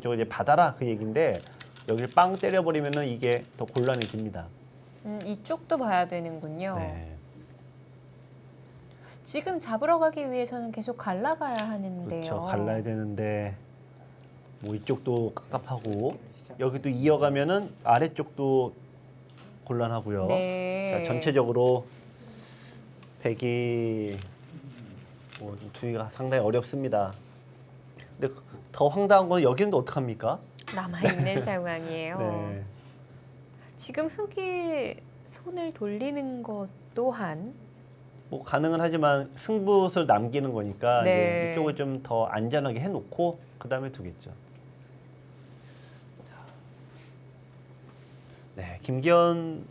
이쪽을 이제 받아라 그 얘기인데 여기를 빵 때려버리면은 이게 더 곤란해집니다. 음, 이쪽도 봐야 되는군요. 네. 지금 잡으러 가기 위해서는 계속 갈라가야 하는데요. 그렇죠. 갈라야 되는데 뭐 이쪽도 깝깝하고 여기도 이어가면은 아래쪽도 곤란하고요. 네. 자, 전체적으로 백이 뭐 두기가 상당히 어렵습니다. 근데 더 황당한 건 여기는 어떡합니까? 남아 있는 상황이에요. 네. 지금 흙이 손을 돌리는 것 또한 뭐 가능은 하지만 승부를 남기는 거니까 네. 이쪽을 좀 더 안전하게 해놓고 그 다음에 두겠죠. 자. 네, 김기현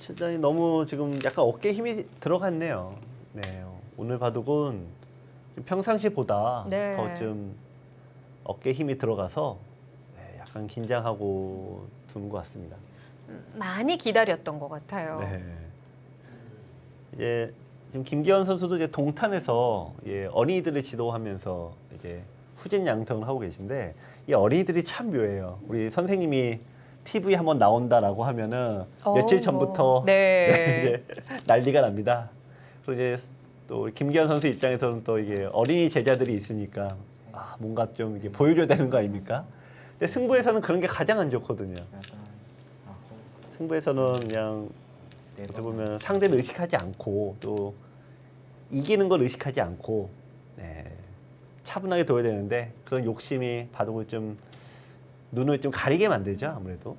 실장이 너무 지금 약간 어깨 힘이 들어갔네요. 네, 오늘 바둑은 좀 평상시보다 네. 더좀 어깨 힘이 들어가서 네, 약간 긴장하고 두는 것 같습니다. 많이 기다렸던 것 같아요. 네. 이제 지금 김기현 선수도 이제 동탄에서 예, 어린이들을 지도하면서 이제 후진 양성을 하고 계신데 이 어린이들이 참 묘해요. 우리 선생님이 TV 한번 나온다라고 하면은 어, 며칠 뭐. 전부터 네. 이제 난리가 납니다. 그리고 이제 또 김기현 선수 입장에서는 또 이게 어린이 제자들이 있으니까 아, 뭔가 좀 이게 보여줘야 되는 거 아닙니까? 근데 승부에서는 그런 게 가장 안 좋거든요. 승부에서는 그냥 어떻게 보면 상대를 의식하지 않고 또 이기는 걸 의식하지 않고 네, 차분하게 둬야 되는데 그런 욕심이 바둑을 좀 눈을 좀 가리게 만들죠 아무래도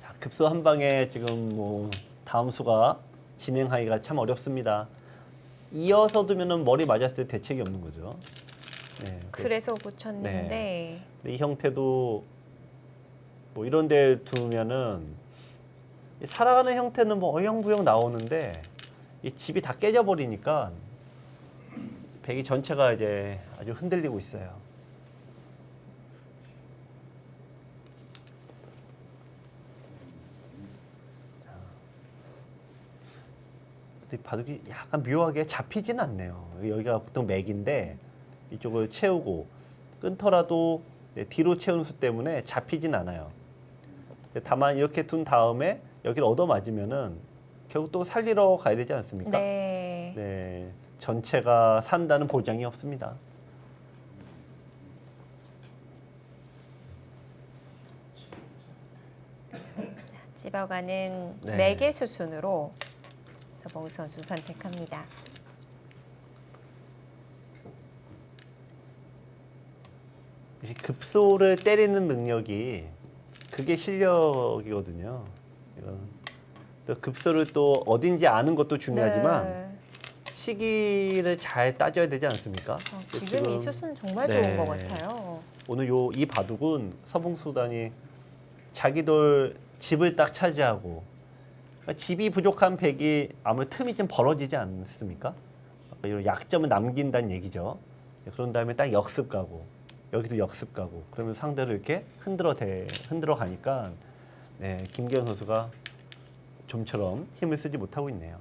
자, 급소 한 방에 지금 뭐 다음 수가 진행하기가 참 어렵습니다. 이어서 두면은 머리 맞았을 때 대책이 없는 거죠. 네, 그- 그래서 붙였는데. 근데 이 형태도 뭐 이런 데 두면은 이 살아가는 형태는 뭐 어영부영 나오는데 이 집이 다 깨져 버리니까 백이 전체가 이제 아주 흔들리고 있어요. 근데 바둑이 약간 묘하게 잡히진 않네요. 여기가 보통 맥인데 이쪽을 채우고 끊더라도 네, 뒤로 채우는 수 때문에 잡히진 않아요. 다만 이렇게 둔 다음에 여기를 얻어 맞으면은 결국 또 살리러 가야 되지 않습니까? 네. 네, 전체가 산다는 보장이 없습니다. 집어가는 네. 매개 수순으로 서봉 선수 선택합니다. 이 급소를 때리는 능력이 그게 실력이거든요. 또 급소를 또 어딘지 아는 것도 중요하지만 네. 시기를 잘 따져야 되지 않습니까? 어, 지금 이 수순 정말 좋은 네. 것 같아요. 오늘 요 이 바둑은 서봉수단이 자기들 집을 딱 차지하고 집이 부족한 백이 아무래도 틈이 좀 벌어지지 않습니까? 이런 약점을 남긴다는 얘기죠. 네, 그런 다음에 딱 역습 가고 여기도 역습 가고 그러면 상대를 이렇게 흔들어 대 흔들어 가니까 네, 김기현 선수가 좀처럼 힘을 쓰지 못하고 있네요.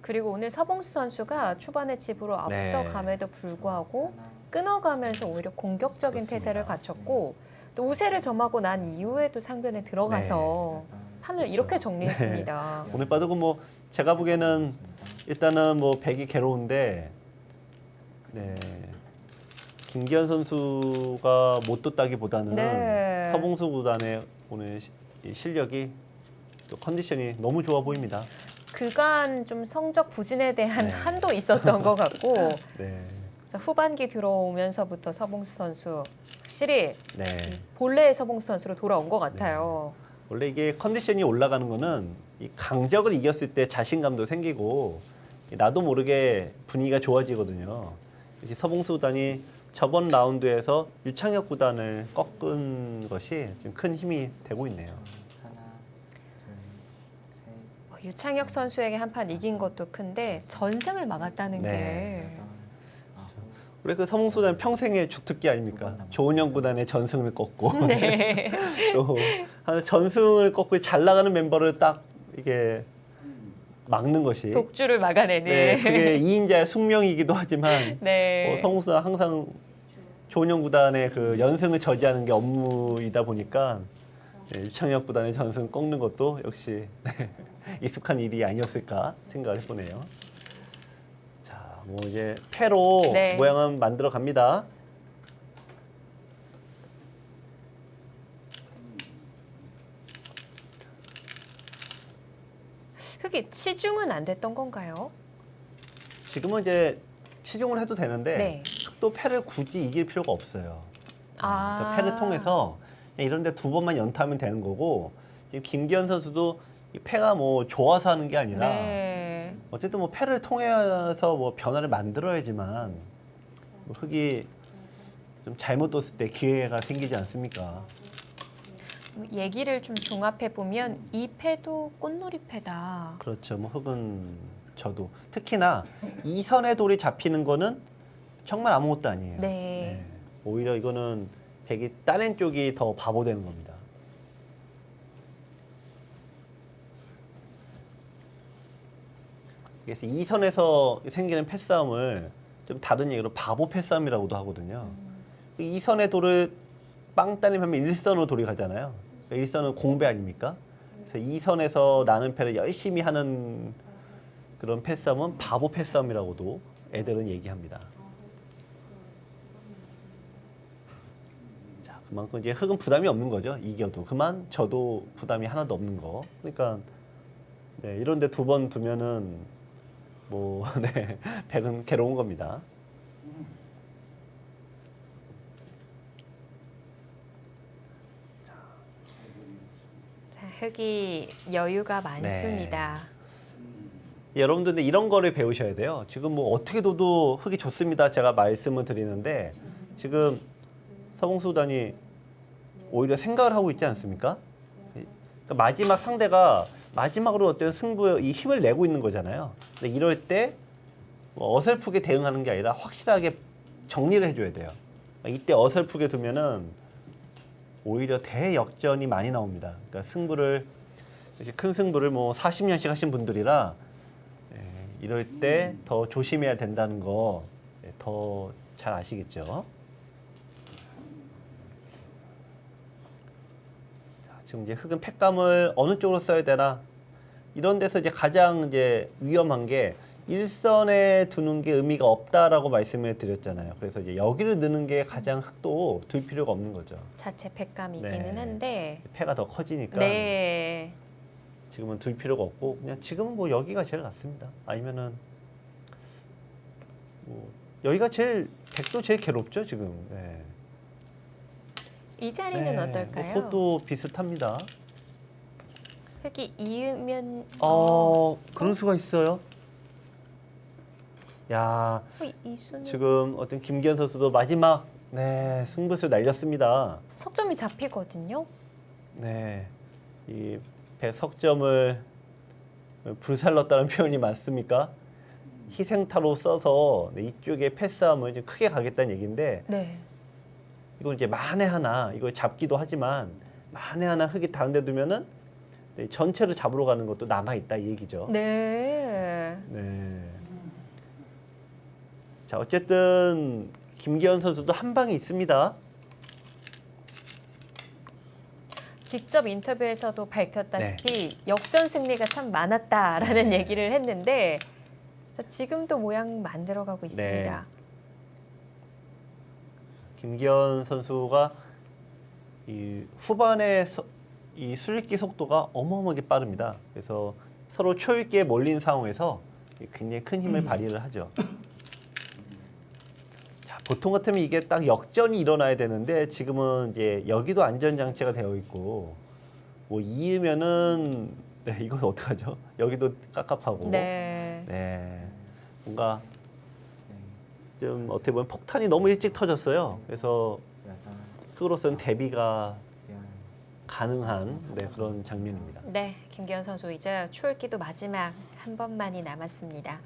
그리고 오늘 서봉수 선수가 초반에 집으로 네. 앞서감에도 불구하고 끊어가면서 오히려 공격적인 그렇습니다. 태세를 갖췄고 또 우세를 점하고 난 이후에도 상변에 들어가서 네. 판을 이렇게 정리했습니다. 오늘 바둑은 뭐 제가 보기에는 일단은 뭐 백이 괴로운데 네 김기현 선수가 못 뒀다기보다는 네. 서봉수 구단의 오늘 시- 이 실력이 또 컨디션이 너무 좋아 보입니다. 그간 좀 성적 부진에 대한 네. 한도 있었던 것 같고 네, 자, 후반기 들어오면서부터 서봉수 선수 확실히 네. 본래의 서봉수 선수로 돌아온 것 같아요. 원래 이게 컨디션이 올라가는 거는 이 강적을 이겼을 때 자신감도 생기고 나도 모르게 분위기가 좋아지거든요. 이렇게 서봉수 구단이 저번 라운드에서 유창혁 구단을 꺾은 것이 지금 큰 힘이 되고 있네요. 어, 유창혁 선수에게 한 판 이긴 것도 큰데 전승을 막았다는 네. 원래 그 서봉수 구단 평생의 주특기 아닙니까? 조은영 구단의 전승을 꺾고 게 네. 또 하나 전승을 꺾고 잘 나가는 멤버를 딱 이게 막는 것이 독주를 막아내는. 네, 그게 2인자의 숙명이기도 하지만 네. 어, 성우수는 항상 조은영 구단의 그 연승을 저지하는 게 업무이다 보니까 네, 유창혁 구단의 전승 꺾는 것도 역시 네, 익숙한 일이 아니었을까 생각을 해보네요. 자, 뭐 이제 패로 네. 모양은 만들어 갑니다. 흙이 치중은 안 됐던 건가요? 지금은 이제 치중을 해도 되는데 네. 또 패를 굳이 이길 필요가 없어요. 아. 그러니까 패를 통해서 그냥 이런 데 두 번만 연타하면 되는 거고 김기현 선수도 이 패가 뭐 좋아서 하는 게 아니라 네. 어쨌든 뭐 패를 통해서 뭐 변화를 만들어야지만 뭐 흙이 좀 잘못 뒀을 때 기회가 생기지 않습니까? 얘기를 좀 종합해 보면 이 패도 꽃놀이 패다. 그렇죠. 뭐 흙은 저도 특히나 이 선의 돌이 잡히는 거는 정말 아무것도 아니에요. 네. 오히려 이거는 백이 따낸 쪽이 더 바보 되는 겁니다. 그래서 이 선에서 생기는 패싸움을 좀 다른 얘기로 바보 패싸움이라고도 하거든요. 이 선의 돌을 빵 따내면 일선으로 돌이 가잖아요. 그러니까 일선은 공배 아닙니까? 그래서 이 선에서 나는 패를 열심히 하는 그런 패싸움은 바보 패싸움이라고도 애들은 얘기합니다. 자, 그만큼 이제 흙은 부담이 없는 거죠. 이겨도 그만 저도 부담이 하나도 없는 거. 그러니까 네, 이런데 두 번 두면은 뭐 네, 백은 괴로운 겁니다. 자, 흙이 여유가 많습니다. 예, 여러분들 근데 이런 거를 배우셔야 돼요. 지금 뭐 어떻게 둬도 흙이 좋습니다. 제가 말씀을 드리는데 지금 서봉수단이 오히려 생각을 하고 있지 않습니까? 그러니까 마지막 상대가 마지막으로 어떤 승부에 이 힘을 내고 있는 거잖아요. 근데 이럴 때 뭐 어설프게 대응하는 게 아니라 확실하게 정리를 해줘야 돼요. 이때 어설프게 두면은 오히려 대역전이 많이 나옵니다. 그러니까 승부를 큰 승부를 뭐 40년씩 하신 분들이라 예, 이럴 때 더 조심해야 된다는 거 더 잘 아시겠죠? 지금 이제 흙은 팩감을 어느 쪽으로 써야 되나 이런 데서 이제 가장 이제 위험한 게 일선에 두는 게 의미가 없다라고 말씀을 드렸잖아요. 그래서 이제 여기를 넣는 게 가장 흙도 둘 필요가 없는 거죠. 자체 패감이기는 네. 한데. 패가 더 커지니까 네. 지금은 둘 필요가 없고 그냥 지금은 뭐 여기가 제일 낫습니다. 아니면은 뭐 여기가 제일 백도 제일 괴롭죠 지금. 네. 이 자리는 네, 어떨까요? 뭐 그것도 비슷합니다. 흙이 이으면 어 그런 수가 있어요. 야 어, 이- 이 수는 지금 어떤 김기현 선수도 마지막 네 승부수 날렸습니다. 석점이 잡히거든요. 네, 이 백석점을 불살렀다는 표현이 맞습니까? 희생타로 써서 네, 이쪽에 패스함을 좀 크게 가겠다는 얘기인데 네. 이걸 이제 만에 하나 이걸 잡기도 하지만 만에 하나 흙이 다른 데 두면은 네, 전체를 잡으러 가는 것도 남아 있다 이 얘기죠. 네. 네. 자 어쨌든 김기현 선수도 한 방이 있습니다. 직접 인터뷰에서도 밝혔다시피 역전 승리가 참 많았다라는 네. 얘기를 했는데 자, 지금도 모양 만들어가고 있습니다. 김기현 선수가 이 후반에 서- 이 술기 속도가 어마어마하게 빠릅니다. 그래서 서로 초입기에 몰린 상황에서 굉장히 큰 힘을 발휘를 하죠. 자, 보통 같으면 이게 딱 역전이 일어나야 되는데 지금은 이제 여기도 안전 장치가 되어 있고 뭐 이으면은 네, 이건 어떡하죠? 여기도 깝깝하고 네. 네. 뭔가 좀 어떻게 보면 폭탄이 너무 일찍 터졌어요. 그래서 흙으로서는 대비가 가능한 네, 그런 장면입니다. 네, 김기현 선수 이제 초읽기도 마지막 한 번만이 남았습니다.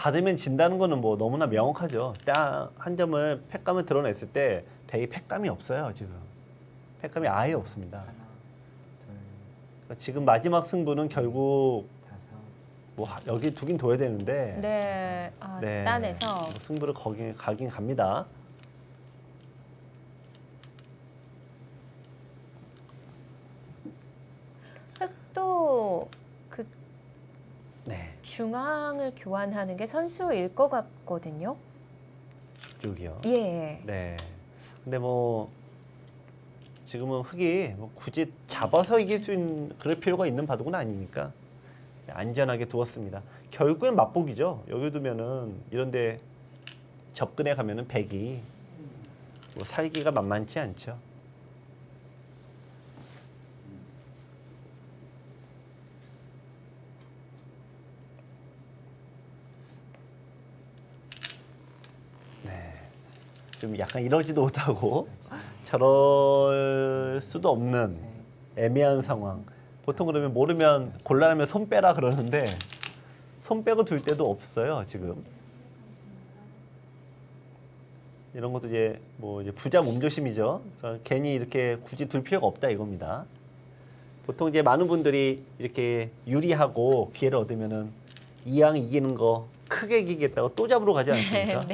받으면 진다는 거는 뭐 너무나 명확하죠. 딱 한 점을 팩감을 드러냈을 때 백이 팩감이 없어요 지금. 팩감이 아예 없습니다. 그러니까 지금 마지막 승부는 결국. 뭐 하- 여기 두긴 둬야 되는데 네, 아, 네. 딴에서 뭐 승부를 거기 가긴 갑니다. 흑도 그 네, 중앙을 교환하는 게 선수일 것 같거든요. 여기요. 예. 네. 근데 뭐 지금은 흑이 뭐 굳이 잡아서 이길 수 있는 그럴 필요가 있는 바둑은 아니니까 안전하게 두었습니다. 결국엔 맛보기죠. 여기 두면은 이런데 접근해 가면은 백이 뭐 살기가 만만치 않죠. 좀 약간 이러지도 못하고 저럴 수도 없는 셋. 애매한 상황. 보통 그러면 모르면 곤란하면 손 빼라 그러는데 손 빼고 둘 때도 없어요 지금. 이런 것도 이제 뭐 이제 부자 몸조심이죠. 그러니까 괜히 이렇게 굳이 둘 필요가 없다 이겁니다. 보통 이제 많은 분들이 이렇게 유리하고 기회를 얻으면은 이왕 이기는 거 크게 이기겠다고 또 잡으러 가지 않습니까?